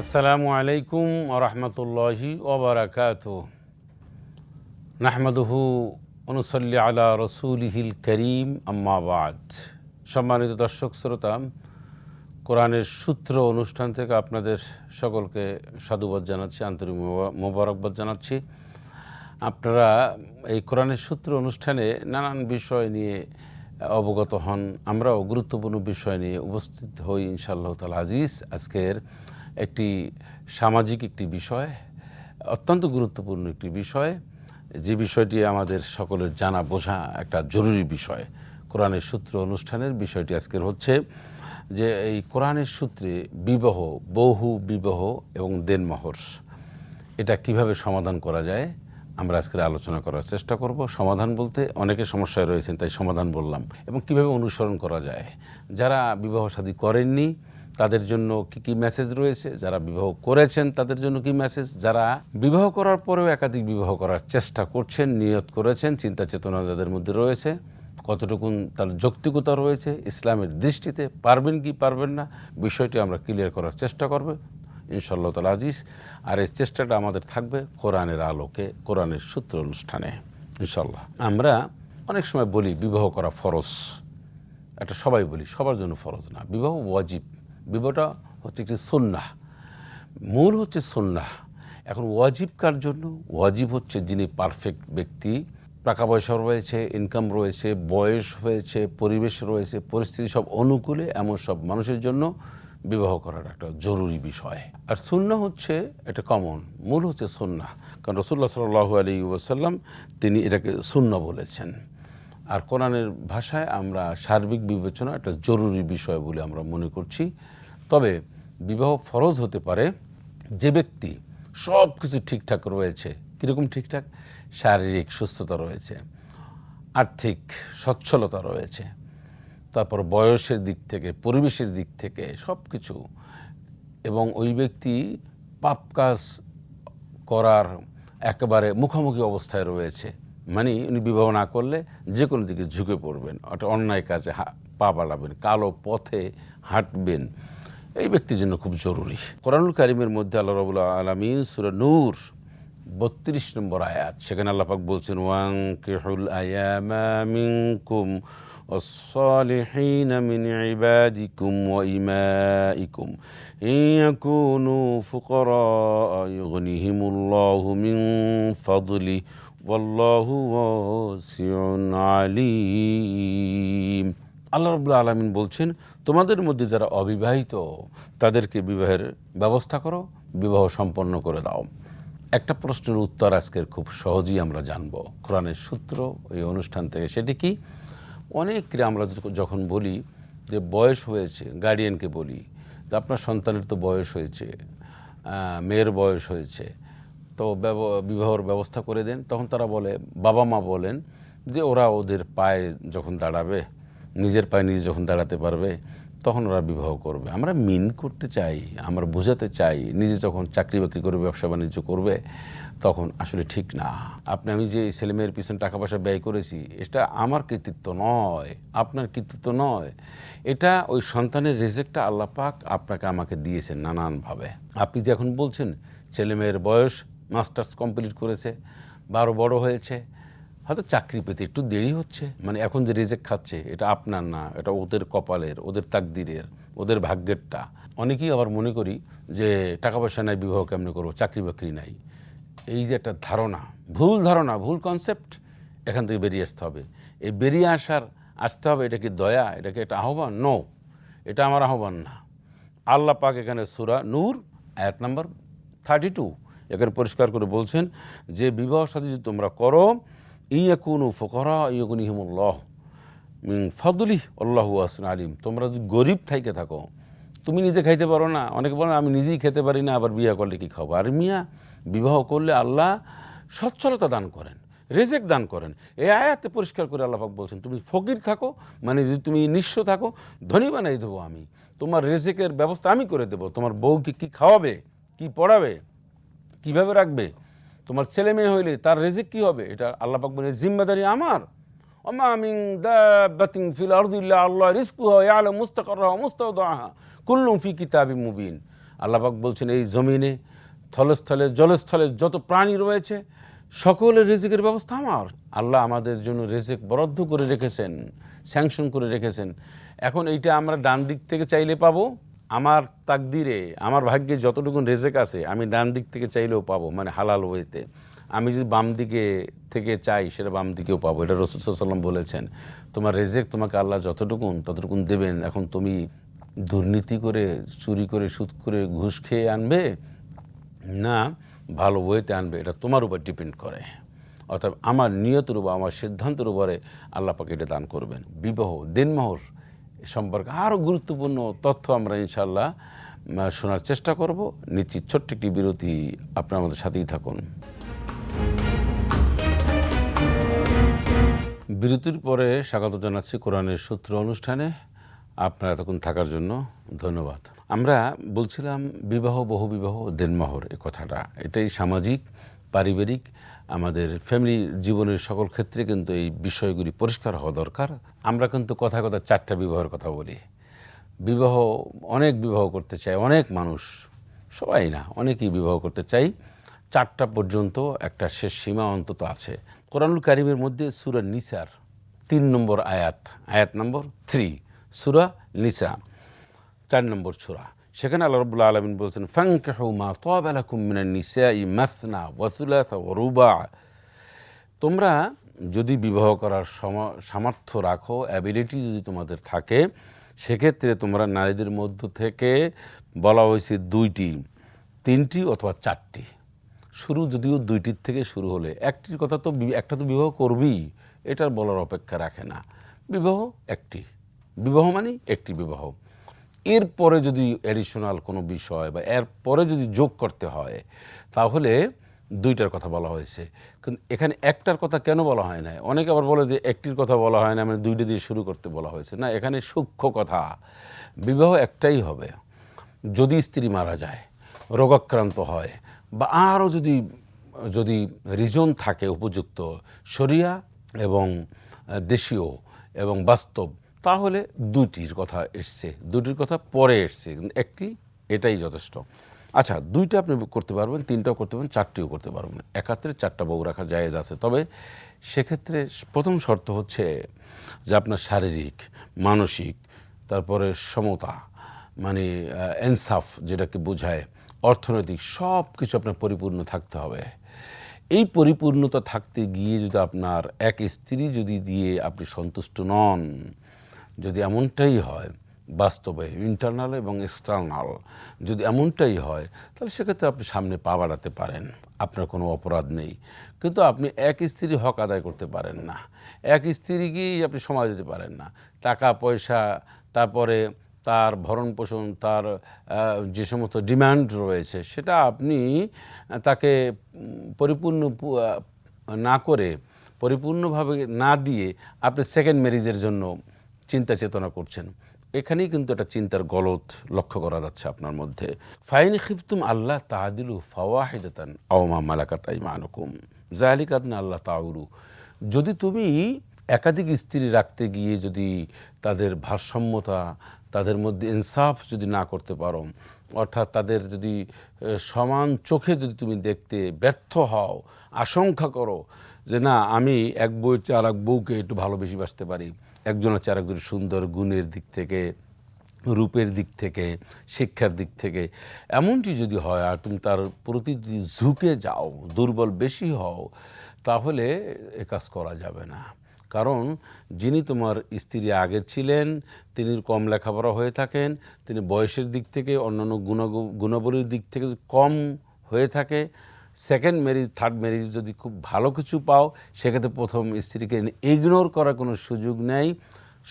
আসসালামু আলাইকুম ওরহমতুল্লাহি ওবরাকাত নাহমাদুহু অনুসল্লি আলা রসুলিহিল করিম আম্মাবাদ সম্মানিত দর্শক, শ্রোতা, কোরআনের সূত্র অনুষ্ঠান থেকে আপনাদের সকলকে সাধুবাদ জানাচ্ছি, আন্তরিক মোবারকবাদ জানাচ্ছি। আপনারা এই কোরআনের সূত্র অনুষ্ঠানে নানান বিষয় নিয়ে অবগত হন। আমরাও গুরুত্বপূর্ণ বিষয় নিয়ে উপস্থিত হই, ইনশাআল্লাহ তাল আজিজ। আজকের একটি সামাজিক একটি বিষয়, অত্যন্ত গুরুত্বপূর্ণ একটি বিষয়। যে বিষয়টি আমাদের সকলের জানা, বোঝা একটা জরুরি বিষয়। কোরআনের সূত্র অনুষ্ঠানের বিষয়টি আজকের হচ্ছে যে এই কোরআনের সূত্রে বিবাহ, বহু বিবাহ এবং দেনমোহর এটা কীভাবে সমাধান করা যায়, আমরা আজকের আলোচনা করার চেষ্টা করব। সমাধান বলতে অনেকে সমস্যায় রয়েছেন, তাই সমাধান বললাম। এবং কীভাবে অনুসরণ করা যায়। যারা বিবাহ শাদী করেননি তাদের জন্য কি কি মেসেজ রয়েছে? যারা বিবাহ করেছেন, তাদের জন্য কি মেসেজ যারা বিবাহ করার পরেও একাধিক বিবাহ করার চেষ্টা করছেন, নিয়ত করেছেন, চিন্তা চেতনা যাদের মধ্যে রয়েছে, কতটুকুন তার যৌক্তিকতা রয়েছে, ইসলামের দৃষ্টিতে পারবেন কি পারবেন না, বিষয়টি আমরা ক্লিয়ার করার চেষ্টা করব। ইনশাল্লাহ তাল আজিজ, আর এই চেষ্টাটা আমাদের থাকবে কোরআনের আলোকে, কোরআনের সূত্র অনুষ্ঠানে ইনশাল্লাহ আমরা অনেক সময় বলি, বিবাহ করা ফরজ। এটা সবাই বলি, সবার জন্য ফরজ না। বিবাহ ওয়াজিব। বিবাহটা হচ্ছে একটি সন্না মূল হচ্ছে সন্না এখন ওয়াজিব কার জন্য? ওয়াজিব হচ্ছে যিনি পারফেক্ট ব্যক্তি, টাকা পয়সা রয়েছে ইনকাম রয়েছে, বয়স হয়েছে, পরিবেশ রয়েছে, পরিস্থিতি সব অনুকূলে, এমন সব মানুষের জন্য বিবাহ করার একটা জরুরি বিষয়। আর সুন্না হচ্ছে এটা কমন মূল হচ্ছে সুন্না কারণ রসুল্লাহ সাল্লাহ আলী ওয়াসাল্লাম তিনি এটাকে সুন্না বলেছেন। আর কোরআনের ভাষায় আমরা সার্বিক বিবেচনা একটা জরুরি বিষয় বলে আমরা মনে করছি। তবে বিবাহ ফরজ হতে পারে যে ব্যক্তি সব কিছু ঠিকঠাক রয়েছে। কীরকম ঠিকঠাক? শারীরিক সুস্থতা রয়েছে, আর্থিক সচ্ছলতা রয়েছে, তারপর বয়সের দিক থেকে, পরিবেশের দিক থেকে সব কিছু এবং ওই ব্যক্তি পাপ কাজ করার একেবারে মুখোমুখি অবস্থায় রয়েছে। মানে উনি বিবাহ না করলে যে কোনো দিকে ঝুঁকে পড়বেন। একটা অন্যায় কাজে হা- পা বাড়াবেন, কালো পথে হাঁটবেন। এই ব্যক্তির জন্য খুব জরুরি কোরআনুল কারিমের মধ্যে আল্লাহ রবুল্লা আলমিন সুরা নূর বত্রিশ নম্বর আয়াত সেখানে আল্লাপাক বলছেন ওয়াং কেহুল আয়ামা মিনকুম والصالحين من عبادكم وإمائكم إن يكونوا فقراء يغنيهم الله من فضله والله واسع عليم আল্লাহ রবুল্লা আলমিন বলছেন, তোমাদের মধ্যে যারা অবিবাহিত, তাদেরকে বিবাহের ব্যবস্থা করো, বিবাহ সম্পন্ন করে দাও। একটা প্রশ্নের উত্তর আজকের খুব সহজেই আমরা জানব। কোরআনের সূত্র এই অনুষ্ঠান থেকে সেটি কি? অনেকরে আমরা যখন বলি যে বয়স হয়েছে গার্ডিয়ানকে বলি, যে আপনার সন্তানের তো বয়স হয়েছে মেয়ের বয়স হয়েছে, তো বিবাহর ব্যবস্থা করে দেন, তখন তারা বলে বাবা মা বলেন যে ওরা ওদের পায়ে যখন দাঁড়াবে নিজের পায়ে নিজে যখন দাঁড়াতে পারবে, তখন ওরা বিবাহ করবে। আমরা মিন করতে চাই, আমরা বোঝাতে চাই, নিজে যখন চাকরি বাকরি করে ব্যবসা বাণিজ্য করবে, তখন আসলে ঠিক না। আপনি, আমি যে ছেলে মেয়ের পিছনে টাকা পয়সা ব্যয় করেছি, এটা আমার কৃতিত্ব নয়, আপনার কৃতিত্ব নয়। এটা ওই সন্তানের রেজেক্টটা আল্লাহ পাক আপনাকে আমাকে দিয়েছেন নানানভাবে। আপনি যে এখন বলছেন, ছেলে মেয়ের বয়স মাস্টার্স কমপ্লিট করেছে, বারো বড় হয়েছে হয়তো চাকরি পেতে একটু দেরি হচ্ছে। মানে এখন যে রিজেক্ট খাচ্ছে, এটা আপনার না, এটা ওদের কপালের, ওদের তাকদিরের, ওদের ভাগ্যেরটা। অনেকেই আবার মনে করি যে টাকা পয়সা নাই, বিবাহ কেমনে করব, চাকরি বাকরি নাই। এই যে একটা ধারণা, ভুল ধারণা, ভুল কনসেপ্ট এখান থেকে বেরিয়ে আসতে হবে। এই বেরিয়ে আসার, আসতে হবে, এটা কি দয়া, এটা কি একটা আহ্বান? নো এটা আমার আহ্বান না। আল্লাহ পাক এখানে সুরা নূর, আয়াত নাম্বার থার্টি টু এখানে পরিষ্কার করে বলছেন যে, বিবাহ সাথে যদি তোমরা করো ইয়াকুনু ফকরা ইয়াকুন ইহিমুল্লাহ মিন ফদলি আল্লাহু আসন আলিম তোমরা যদি গরিব থাইকে থাকো, তুমি নিজে খাইতে পারো না। অনেকে বলেন আমি নিজেই খেতে পারি না, আবার বিয়ে করলে কি খাব? আর মিয়া, বিবাহ করলে আল্লাহ সচ্ছলতা দান করেন, রেজেক দান করেন। এই আয়াতে পরিষ্কার করে আল্লাহাক বলছেন, তুমি ফকির থাকো মানে যদি তুমি নিঃস্ব থাকো, ধনী বানাই দেবো আমি। তোমার রেজেকের ব্যবস্থা আমি করে দেবো। তোমার বউকে কি খাওয়াবে, কি পড়াবে, কীভাবে রাখবে? তোমার ছেলে মেয়ে হইলে তার রেজেক কি হবে? এটা আল্লাহ পাক বলে জিম্মাদারি আমার। দাব্বাতিন ফিল আল্লাহ কুল্লুম মুবিন। আল্লাপাক বলছেন, এই জমিনে, স্থলস্থলে, জলস্থলে যত প্রাণী রয়েছে, সকলের রেজেকের ব্যবস্থা আমার। আল্লাহ আমাদের জন্য রেজেক বরাদ্দ করে রেখেছেন, স্যাংশন করে রেখেছেন। এখন এইটা আমরা ডান দিক থেকে চাইলে পাবো। আমার তাকদিরে, আমার ভাগ্যে যতটুকু রেজেক আছে, আমি ডান দিক থেকে চাইলেও পাবো মানে হালাল ওয়েতে। আমি যদি বাম দিকে থেকে চাই, সেটা বাম দিকেও পাবো। এটা রসুল সাল্লাম বলেছেন, তোমার রেজেক তোমাকে আল্লাহ যতটুকুন, ততটুকুন দেবেন। এখন তুমি দুর্নীতি করে, চুরি করে, সুদ করে ঘুষ খেয়ে আনবে? না, ভালো ওয়েতে আনবে। এটা তোমার উপর ডিপেন্ড করে। অর্থাৎ আমার নিয়তের উপর, আমার সিদ্ধান্তের উপরে আল্লাহ পাকে এটা দান করবেন। বিবাহ, দিনমোহর সম্পর্কে আরও গুরুত্বপূর্ণ তথ্য আমরা ইনশাল্লাহ শোনার চেষ্টা করব। নিশ্চিত ছোট্ট একটি বিরতি আপনার আমাদের সাথেই থাকুন। বিরতির পরে স্বাগত জানাচ্ছি কোরআনের সূত্র অনুষ্ঠানে। আপনারা এতক্ষণ থাকার জন্য ধন্যবাদ। আমরা বলছিলাম বিবাহ বহু বিবাহ দেনমোহর এই কথাটা। এটাই সামাজিক, পারিবারিক আমাদের ফ্যামিলি জীবনের সকল ক্ষেত্রে কিন্তু এই বিষয়গুলি পরিষ্কার হওয়া দরকার। আমরা কিন্তু কথা কথা চারটা বিবাহের কথা বলি। বিবাহ অনেক বিবাহ করতে চায়, অনেক মানুষ, সবাই না, অনেকেই বিবাহ করতে চাই। চারটা পর্যন্ত একটা শেষ সীমা অন্তত আছে। কোরআনুল কারিমের মধ্যে সুরা নিসার, তিন নম্বর আয়াত আয়াত নম্বর থ্রি সুরা নিসা, চার নম্বর সুরা। সেখানে আল্লাহ রবুল্লা আলমিন বলছেন ফাঙ্কাহু মা মাসনা তোমরা যদি বিবাহ করার সম- সামর্থ্য রাখো অ্যাবিলিটি যদি তোমাদের থাকে, সেক্ষেত্রে তোমরা নারীদের মধ্য থেকে বলা হয়েছে দুইটি, তিনটি অথবা চারটি। শুরু যদিও দুইটির থেকে শুরু হলে, একটির কথা তো একটা তো বিবাহ করবি এটার বলার অপেক্ষা রাখে না। বিবাহ একটি। বিবাহ মানে একটি বিবাহ। এরপরে যদি অ্যাডিশনাল কোনো বিষয় বা এর পরে যদি যোগ করতে হয়, তাহলে দুইটার কথা বলা হয়েছে। কিন্তু এখানে একটার কথা কেন বলা হয় না অনেকে আবার বলে যে একটির কথা বলা হয় না মানে দুইটা দিয়ে শুরু করতে বলা হয়েছে। না, এখানে সূক্ষ্ম কথা। বিবাহ একটাই হবে। যদি স্ত্রী মারা যায়, রোগাক্রান্ত হয়, বা আরও যদি যদি রিজন থাকে উপযুক্ত, শরিয়া এবং দেশীয় এবং বাস্তব তাহলে দুইটির কথা এসছে, দুটির কথা পরে এসছে একটি এটাই যথেষ্ট। আচ্ছা দুইটা আপনি করতে পারবেন, তিনটাও করতে পারবেন, চারটিও করতে পারবেন। একাত্রে চারটা বউ রাখা জায়েজ আছে। তবে সেক্ষেত্রে প্রথম শর্ত হচ্ছে যে আপনার শারীরিক, মানসিক, তারপরে সমতা মানে এনসাফ যেটাকে বোঝায়, অর্থনৈতিক সব কিছু আপনার পরিপূর্ণ থাকতে হবে। এই পরিপূর্ণতা থাকতে গিয়ে যদি আপনার এক স্ত্রী যদি দিয়ে আপনি সন্তুষ্ট নন যদি এমনটাই হয় বাস্তবে ইন্টারনাল এবং এক্সটার্নাল যদি এমনটাই হয়, তাহলে সেক্ষেত্রে আপনি সামনে পা বাড়াতে পারেন। আপনার কোনো অপরাধ নেই। কিন্তু আপনি এক স্ত্রী হক আদায় করতে পারেন না। এক স্ত্রীকেই আপনি সময় দিতে পারেন না। টাকা, পয়সা, তারপরে তার ভরণ পোষণ, তার যে সমস্ত ডিমান্ড রয়েছে, সেটা আপনি তাকে পরিপূর্ণ না করে, পরিপূর্ণভাবে না দিয়ে আপনি সেকেন্ড ম্যারেজের জন্য চিন্তা চেতনা করছেন। এখানেই কিন্তু একটা চিন্তার গলত লক্ষ্য করা যাচ্ছে আপনার মধ্যে। ফাইন খিফতুম আল্লাহ তাহাদিলু ফাওয়াহিদাতান আওমা মালাকাত আইমানুকুম। জালিক আদনা আল্লাহ তাউরু। যদি তুমি একাধিক স্ত্রী রাখতে গিয়ে যদি তাদের ভারসাম্যতা, তাদের মধ্যে ইনসাফ যদি না করতে পারো, অর্থাৎ তাদের যদি সমান চোখে যদি তুমি দেখতে ব্যর্থ হও, আশঙ্কা করো যে না, আমি এক বউয়ের চেয়ে আর এক বউকে একটু ভালোবেসে বাসতে পারি একজনের চেয়ে আরেকজন সুন্দর গুণের দিক থেকে, রূপের দিক থেকে, শিক্ষার দিক থেকে। এমনটি যদি হয় আর তুমি তার প্রতি যদি ঝুঁকে যাও, দুর্বল বেশি হও, তাহলে এ কাজ করা যাবে না। কারণ যিনি তোমার স্ত্রী আগে ছিলেন, তিনি কম লেখাপড়া হয়ে থাকেন, তিনি বয়সের দিক থেকে, অন্যান্য গুণ গুণাবলীর দিক থেকে কম হয়ে থাকে সেকেন্ড ম্যারেজ থার্ড ম্যারেজ যদি খুব ভালো কিছু পাও, সেক্ষেত্রে প্রথম স্ত্রীকে ইগনোর করার কোনো সুযোগ নেই।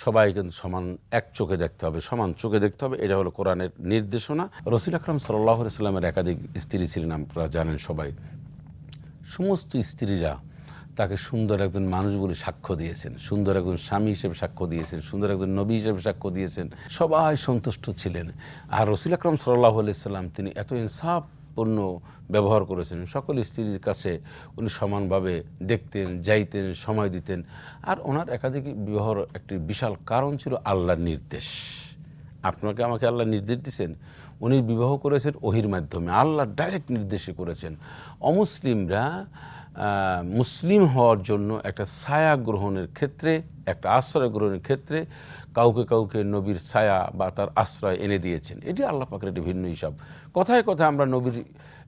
সবাই কিন্তু সমান এক চোখে দেখতে হবে, সমান চোখে দেখতে হবে, এটা হলো কোরআনের নির্দেশনা। রসুল আকরম সাল্লাহ সাল্লামের একাধিক স্ত্রী ছিলেন আপনারা জানেন সবাই। সমস্ত স্ত্রীরা তাকে সুন্দর একজন মানুষ বলে সাক্ষ্য দিয়েছেন, সুন্দর একজন স্বামী হিসেবে সাক্ষ্য দিয়েছেন, সুন্দর একজন নবী হিসেবে সাক্ষ্য দিয়েছেন, সবাই সন্তুষ্ট ছিলেন। আর রসুল আকরম সাল্লাহ সাল্লাম তিনি এত ইনসাফপূর্ণ ব্যবহার করেছেন। সকল স্ত্রীর কাছে উনি সমানভাবে দেখতেন, যাইতেন, সময় দিতেন। আর ওনার একাধিক বিবাহর একটি বিশাল কারণ ছিল আল্লাহর নির্দেশ। আপনাকে আমাকে আল্লাহ নির্দেশ দিচ্ছেন উনি বিবাহ করেছেন ওহির মাধ্যমে। আল্লাহ ডাইরেক্ট নির্দেশে করেছেন। অমুসলিমরা মুসলিম হওয়ার জন্য একটা ছায়া গ্রহণের ক্ষেত্রে, একটা আশ্রয় গ্রহণের ক্ষেত্রে কাউকে কাউকে নবীর ছায়া বা তার আশ্রয় এনে দিয়েছেন। এটি আল্লাহ পাকের একটি ভিন্ন হিসাব। কথায় কথায় আমরা নবীর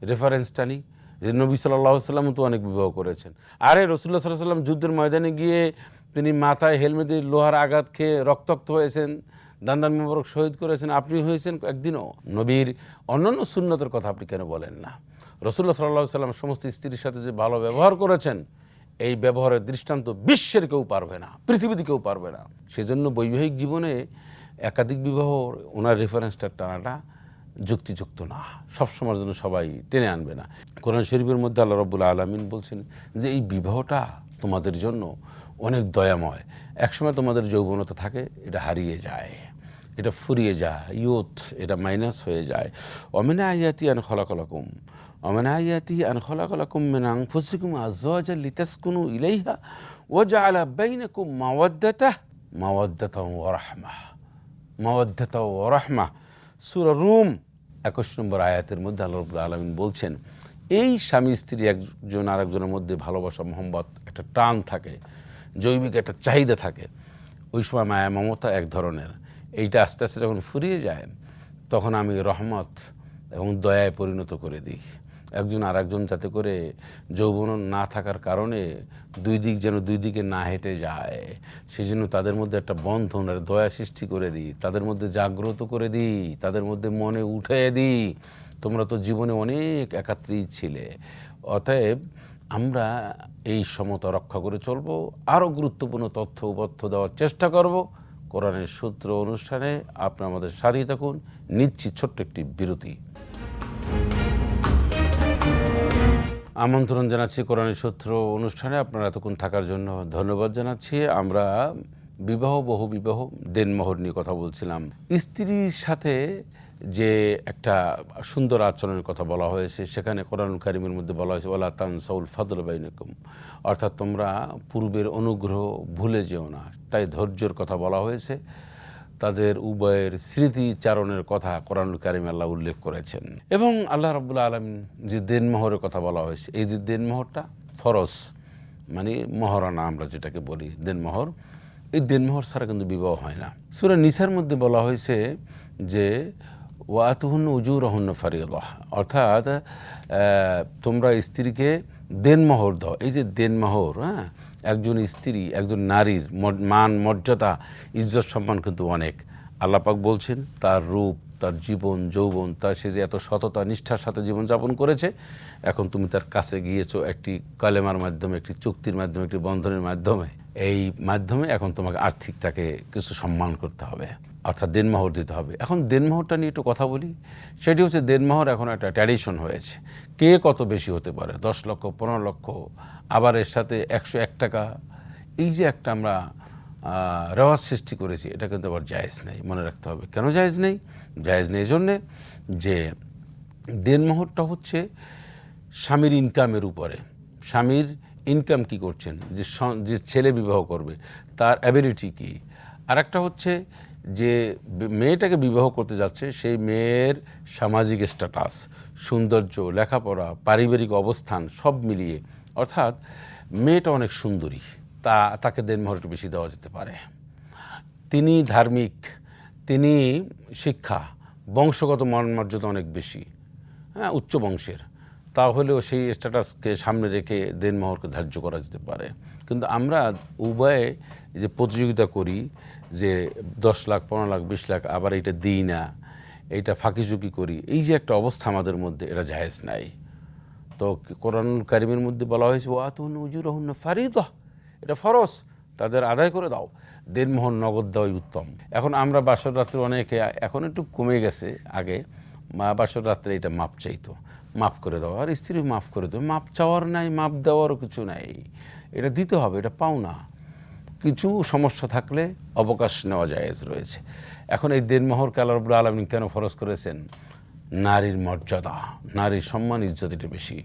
রেফারেন্সটা নিই। যে নবী সাল্লাহ সাল্লাম তো অনেক বিবাহ করেছেন। আরে রসুল্লাহ সাল্লাহ সাল্লাম যুদ্ধের ময়দানে গিয়ে তিনি মাথায় হেলমেটে লোহার আঘাত খেয়ে রক্তাক্ত হয়েছেন, দান্দান মোবারক শহীদ করেছেন। আপনি হয়েছেন একদিনও নবীর অন্যান্য সুন্নতের কথা আপনি কেন বলেন না? রসুল্লাহ সাল্লাহ সাল্লাম সমস্ত স্ত্রীর সাথে যে ভালো ব্যবহার করেছেন, এই ব্যবহারের দৃষ্টান্ত বিশ্বের কেউ পারবে না, পৃথিবীতে কেউ পারবে না। সেজন্য বৈবাহিক জীবনে একাধিক বিবাহ, ওনার রেফারেন্সটা টানাটা যুক্তিযুক্ত না। সবসময়ের জন্য সবাই টেনে আনবে না। কোরআন শরীফের মধ্যে আল্লাহ রব্বুল আলমিন বলছেন যে, এই বিবাহটা তোমাদের জন্য অনেক দয়াময়। একসময় তোমাদের যৌবনতা থাকে, এটা হারিয়ে যায়, এটা ফুরিয়ে যায়, ইয়ুথ, এটা মাইনাস হয়ে যায়। অমেনা আয়াতি আন খলাকলাকুম আন খলাকলাকুম মেন আনফুসিকুম আজওয়াজা লিতাসকুনু ইলাইহা ওয়া জাআলা বাইনাকুম মাওয়াদ্দাতা মাওয়াদ্দাতা ওয়া রাহমাহ মাওয়াদ্দাতা ওয়া রাহমাহ সূরা রুম 21 নম্বর আয়াতের মধ্যে আল্লাহ রাব্বুল আলামিন বলছেন, এই স্বামী, স্ত্রী একজন আরেকজনের মধ্যে ভালোবাসা মোহাম্মত একটা টান থাকে, জৈবিক একটা চাহিদা থাকে। ওই সময় মায়া, মমতা এক ধরনের। এইটা আস্তে আস্তে যখন ফুরিয়ে যায়, তখন আমি রহমত এবং দয়ায় পরিণত করে দিই। একজন আর একজন যাতে করে যৌবন না থাকার কারণে দুই দিক যেন দুই দিকে না হেঁটে যায় সেই জন্য তাদের মধ্যে একটা বন্ধন আর দয়া সৃষ্টি করে দিই। তাদের মধ্যে জাগ্রত করে দিই, তাদের মধ্যে মনে উঠে দিই। তোমরা তো জীবনে অনেক একাত্রী ছিলে। অতএব আমরা এই সমতা রক্ষা করে চলবো আরও গুরুত্বপূর্ণ তথ্য উপথ্য দেওয়ার চেষ্টা করব। কোরআনের সূত্র অনুষ্ঠানে আপনি আমাদের সাথেই থাকুন। নিচ্ছি ছোট্ট একটি বিরতি। আমন্ত্রণ জানাচ্ছি কোরআনের সূত্র অনুষ্ঠানে। আপনারা এতক্ষণ থাকার জন্য ধন্যবাদ জানাচ্ছি। আমরা বিবাহ, বহু বিবাহ, দেনমোহর নিয়ে কথা বলছিলাম। স্ত্রীর সাথে যে একটা সুন্দর আচরণের কথা বলা হয়েছে, সেখানে কোরআন কারিমের মধ্যে বলা হয়েছে ওলা তান সাউল ফাদুল বাইনকুম। অর্থাৎ তোমরা পূর্বের অনুগ্রহ ভুলে যেও না। তাই ধৈর্যের কথা বলা হয়েছে। তাদের উভয়ের স্মৃতিচারণের কথা কোরআন কারিম আল্লাহ উল্লেখ করেছেন। এবং আল্লাহ রবুল্লা আলম যে দেনমোহরের কথা বলা হয়েছে, এই যে দেনমোহরটা ফরস মানে মহরানা আমরা যেটাকে বলি দেনমোহর, এই দেনমোহর ছাড়া কিন্তু বিবাহ হয় না। সুরা নিসার মধ্যে বলা হয়েছে যে ওয়াতুহন্ন উজুর রহন্য ফারিউল্লাহ অর্থাৎ তোমরা স্ত্রীকে দেনমোহর দাও। এই যে দেনমোহর হ্যাঁ একজন স্ত্রী, একজন নারীর মান, মর্যাদা, ইজ্জত সম্মান কিন্তু অনেক। আল্লাপাক বলছেন, তার রূপ, তার জীবন, যৌবন, তার সে যে এত সততা, নিষ্ঠার সাথে জীবনযাপন করেছে, এখন তুমি তার কাছে গিয়েছো একটি কালেমার মাধ্যমে, একটি চুক্তির মাধ্যমে, একটি বন্ধনের মাধ্যমে। এই মাধ্যমে এখন তোমাকে আর্থিক তাকে কিছু সম্মান করতে হবে। অর্থাৎ দেনমোহর দিতে হবে। এখন দেনমোহরটা নিয়ে একটু কথা বলি। সেটি হচ্ছে দেনমোহর এখন একটা ট্র্যাডিশন হয়েছে। কে কত বেশি হতে পারে? দশ লক্ষ, পনেরো লক্ষ, আবার এর সাথে একশো এক টাকা। এই যে একটা আমরা রেওয়াজ সৃষ্টি করেছি, এটা কিন্তু আবার জায়েজ নেই। মনে রাখতে হবে। কেন জায়েজ নেই? জায়েজ নেই জন্যে যে দেনমোহরটা হচ্ছে স্বামীর ইনকামের উপরে। স্বামীর ইনকাম কি করছেন? যে যে ছেলে বিবাহ করবে, তার অ্যাবিলিটি কি? আর একটা হচ্ছে যে মেয়েটাকে বিবাহ করতে যাচ্ছে, সেই মেয়ের সামাজিক স্ট্যাটাস সৌন্দর্য, লেখাপড়া, পারিবারিক অবস্থান সব মিলিয়ে, অর্থাৎ মেয়েটা অনেক সুন্দরী, তা, তাকে দেনমোহর একটু বেশি দেওয়া যেতে পারে। তিনি ধার্মিক, তিনি শিক্ষা, বংশগত মর্যাদা অনেক বেশি হ্যাঁ উচ্চ বংশের, তাহলেও সেই স্ট্যাটাসকে সামনে রেখে দেনমোহরকে ধার্য করা যেতে পারে। কিন্তু আমরা উভয়ে যে প্রতিযোগিতা করি যে দশ লাখ, পনেরো লাখ, বিশ লাখ, আবার এটা দিই না, এইটা ফাঁকিঝুঁকি করি, এই যে একটা অবস্থা আমাদের মধ্যে, এটা জায়েজ নাই। তো কোরআন কারিমের মধ্যে বলা হয়েছে, ওয়াতুন উজুর রহন ফারিদ এটা ফরস তাদের আদায় করে দাও। দেনমোহন নগদ দেওয়াই উত্তম। এখন আমরা বাসর রাত্রে অনেকে, এখন একটু কমে গেছে আগে, মা বাসর রাত্রে এটা মাপ চাইতো। মাফ করে দাও, আর স্ত্রী মাফ করে দেবে মাপ চাওয়ার নাই, মাপ দেওয়ারও কিছু নাই। এটা দিতে হবে, এটা পাও না। কিছু সমস্যা থাকলে অবকাশ নেওয়া জায়েজ রয়েছে। এখন এই দেনমোহর কালারবুল আলমিন কেন ফরজ করেছেন? নারীর মর্যাদা, নারীর সম্মান ইজ্জত এটা বেশি।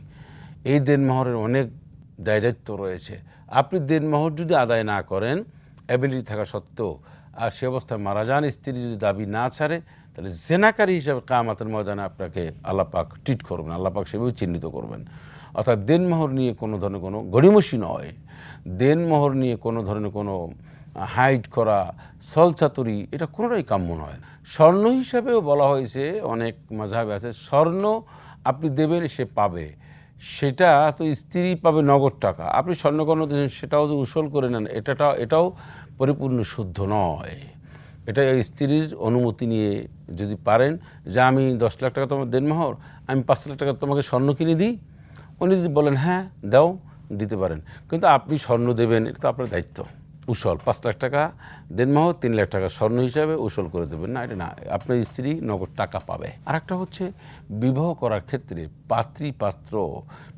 এই দেনমোহরের অনেক দায় দায়িত্ব রয়েছে। আপনি দেনমোহর যদি আদায় না করেন অ্যাবিলিটি থাকা সত্ত্বেও, আর সে অবস্থায় মারা যান, স্ত্রী যদি দাবি না ছাড়ে, তাহলে জেনাকারী হিসাবে কামাতের ময়দানে আপনাকে আল্লাপাক ট্রিট করবেন আল্লাপাক সেভাবে চিহ্নিত করবেন। অর্থাৎ দেনমোহর নিয়ে কোনো ধরনের কোনো গড়িমসি নয়। দেনমোহর নিয়ে কোনো ধরনের কোনো হাইট করা সলচাতুরি এটা কোনোটাই কাম্য নয়। স্বর্ণ হিসাবেও বলা হয়েছে, অনেক মাঝাবে আছে, স্বর্ণ আপনি দেবেন, সে পাবে। সেটা তো স্ত্রী পাবে নগদ টাকা। আপনি স্বর্ণকর্ণ দিয়েছেন, সেটাও যে উসল করে নেন, এটাটা, এটাও পরিপূর্ণ শুদ্ধ নয়। এটা স্ত্রীর অনুমতি নিয়ে যদি পারেন, যে আমি দশ লাখ টাকা তোমার দেনমোহর আমি পাঁচ লাখ টাকা তোমাকে স্বর্ণ কিনে দিই। উনি যদি বলেন হ্যাঁ দাও। দিতে পারেন। কিন্তু আপনি স্বর্ণ দেবেন, এটা তো আপনার দায়িত্ব। উসল, পাঁচ লাখ টাকা দেনমোহর তিন লাখ টাকা স্বর্ণ হিসাবে উসল করে দেবেন। না, এটা না, আপনার স্ত্রী নগদ টাকা পাবে। আর একটা হচ্ছে বিবাহ করার ক্ষেত্রে পাত্রী পাত্র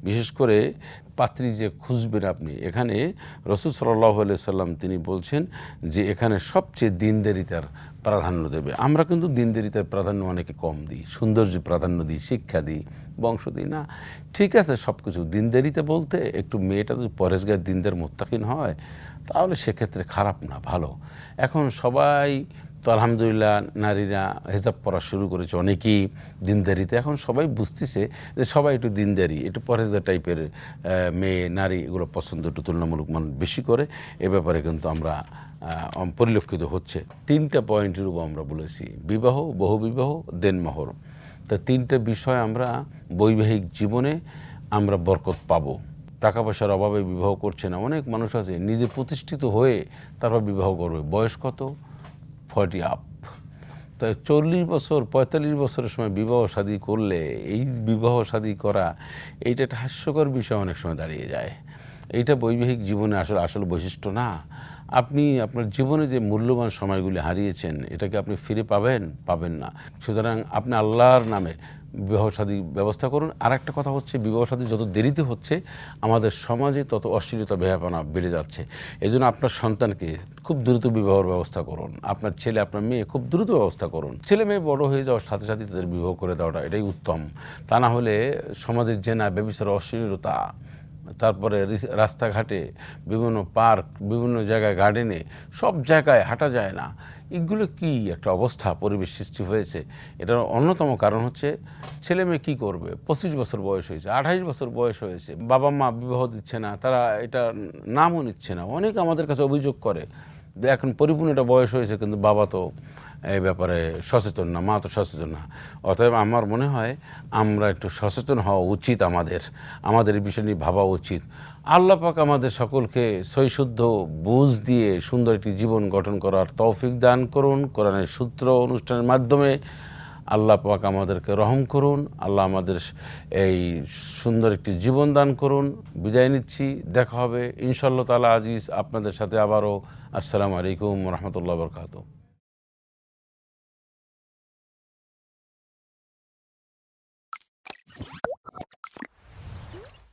বিশেষ করে পাত্রী যে খুঁজবেন আপনি, এখানে রসুল সাল্লাহ সাল্লাম তিনি বলছেন যে এখানে সবচেয়ে দিনদারিতার প্রাধান্য দেবে। আমরা কিন্তু দিন দেরিতে প্রাধান্য অনেকে কম দিই, সৌন্দর্য প্রাধান্য দিই, শিক্ষা দিই, বংশ দিই। না, ঠিক আছে সব কিছু দিন দেরিতে বলতে একটু মেয়েটা যদি পরেশগার দিনদের মোত্তাকিন হয়, তাহলে সেক্ষেত্রে খারাপ না, ভালো। এখন সবাই তো আলহামদুলিল্লাহ নারীরা হেজাব পড়া শুরু করেছে। অনেকেই দিনদারিতে। এখন সবাই বুঝতেছে যে সবাই একটু দিনদারি, একটু পরেজদার টাইপের মেয়ে, নারী এগুলো পছন্দ একটু তুলনামূলক মানুষ বেশি করে। এ ব্যাপারে কিন্তু আমরা পরিলক্ষিত হচ্ছে। তিনটা পয়েন্টের উপর আমরা বলেছি। বিবাহ বহুবিবাহ দেনমোহর তা তিনটা বিষয় আমরা বৈবাহিক জীবনে আমরা বরকত পাবো। টাকা পয়সার অভাবে বিবাহ করছে না। অনেক মানুষ আছে নিজে প্রতিষ্ঠিত হয়ে তারপর বিবাহ করবে। বয়স কত? Forty up. তাই চল্লিশ বছর, পঁয়তাল্লিশ বছরের সময় বিবাহ শাদী করলে, এই বিবাহ শাদী করা, এইটা একটা হাস্যকর বিষয় অনেক সময় দাঁড়িয়ে যায়। এইটা বৈবাহিক জীবনে আসলে আসল বৈশিষ্ট্য না। আপনি আপনার জীবনে যে মূল্যবান সময়গুলি হারিয়েছেন, এটাকে আপনি ফিরে পাবেন পাবেন না। সুতরাং আপনি আল্লাহর নামে বিবাহ শাদী ব্যবস্থা করুন। আর একটা কথা হচ্ছে বিবাহ শাদী যত দেরিতে হচ্ছে, আমাদের সমাজে তত অশ্লীলতা বেহাপনা বেড়ে যাচ্ছে। এই জন্য আপনার সন্তানকে খুব দ্রুত বিবাহের ব্যবস্থা করুন। আপনার ছেলে, আপনার মেয়ে খুব দ্রুত ব্যবস্থা করুন। ছেলে মেয়ে বড় হয়ে যাওয়ার সাথে সাথে তাদের বিবাহ করে দেওয়াটা এটাই উত্তম। তা না হলে সমাজের জেনা ব্যবসার অশ্লীলতা, তারপরে রাস্তাঘাটে বিভিন্ন পার্ক, বিভিন্ন জায়গায় গার্ডেনে সব জায়গায় হাঁটা যায় না। এগুলো কি একটা অবস্থা, পরিবেশ সৃষ্টি হয়েছে? এটার অন্যতম কারণ হচ্ছে ছেলে মেয়ে কী করবে? পঁচিশ বছর বয়স হয়েছে, আঠাইশ বছর বয়স হয়েছে, বাবা মা বিবাহ দিচ্ছে না, তারা এটা নামও নিচ্ছে না। অনেক আমাদের কাছে অভিযোগ করে যে এখন পরিপূর্ণ একটা বয়স হয়েছে, কিন্তু বাবা তো এই ব্যাপারে সচেতন না, মা তো সচেতন না। অতএব আমার মনে হয় আমরা একটু সচেতন হওয়া উচিত আমাদের আমাদের এই বিষয় নিয়ে ভাবা উচিত। আল্লাহ পাক আমাদের সকলকে সৈশুদ্ধ বুঝ দিয়ে সুন্দর একটি জীবন গঠন করার তৌফিক দান করুন। কোরআনের সূত্র অনুষ্ঠানের মাধ্যমে আল্লাহ পাক আমাদেরকে রহম করুন। আল্লাহ আমাদের এই সুন্দর একটি জীবন দান করুন। বিদায় নিচ্ছি। দেখা হবে। ইনশাল্লাহ তালা আজিজ আপনাদের সাথে আবারও। আসসালামু আলাইকুম রহমতুল্লাহ বরকাত